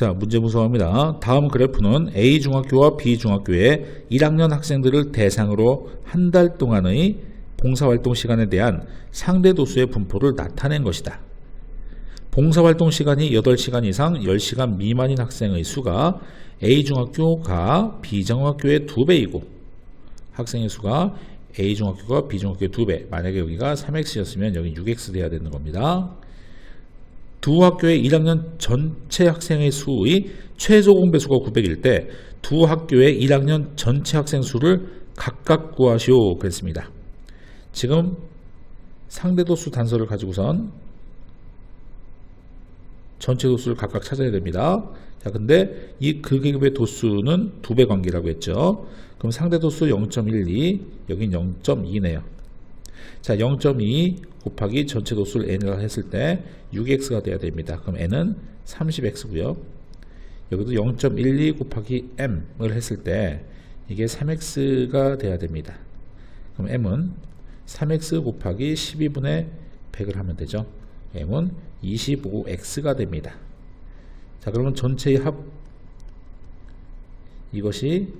자, 문제 분석합니다. 다음 그래프는 A 중학교와 B 중학교의 1학년 학생들을 대상으로 한 달 동안의 봉사활동 시간에 대한 상대 도수의 분포를 나타낸 것이다. 봉사활동 시간이 8시간 이상 10시간 미만인 학생의 수가 A 중학교가 B 중학교의 2배이고 학생의 수가 A 중학교가 B 중학교의 2배 만약에 여기가 3x였으면 여기 6x 돼야 되는 겁니다. 두 학교의 1학년 전체 학생의 수의 최소 공배수가 900일 때 두 학교의 1학년 전체 학생 수를 각각 구하시오 그랬습니다. 지금 상대도수 단서를 가지고선 전체 도수를 각각 찾아야 됩니다. 자, 근데 이 극의 도수는 두 배 관계라고 했죠. 그럼 상대 도수 0.12, 여긴 0.2네요. 자, 0.2 곱하기 전체 도수를 n이라 했을 때 6x가 돼야 됩니다. 그럼 n은 30x고요. 여기도 0.12 곱하기 m을 했을 때 이게 3x가 돼야 됩니다. 그럼 m은 3x 곱하기 12분의 100을 하면 되죠. m은 25x가 됩니다. 자, 그러면 전체의 합 이것이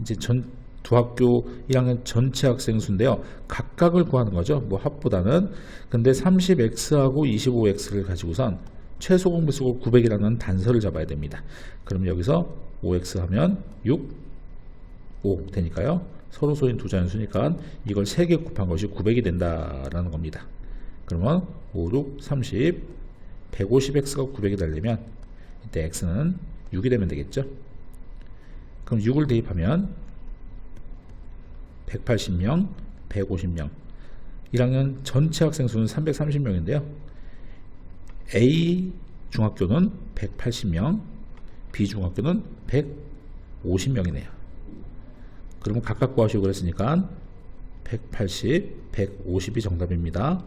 이제 전 두 학교 1학년 전체 학생 수인데요. 각각을 구하는 거죠. 뭐 합보다는. 근데 30x하고 25x를 가지고선 최소 공배수가 900이라는 단서를 잡아야 됩니다. 그럼 여기서 5x 하면 6, 5 되니까요. 서로 소인 두 자연수니까 이걸 3개 곱한 것이 900이 된다라는 겁니다. 그러면 5, 6, 30, 150x가 900이 되려면 이때 x는 6이 되면 되겠죠. 그럼 6을 대입하면 180명, 150명. 1학년 전체 학생 수는 330명인데요. A 중학교는 180명, B 중학교는 150명이네요. 그러면 각각 구하시고 그랬으니까 180, 150이 정답입니다.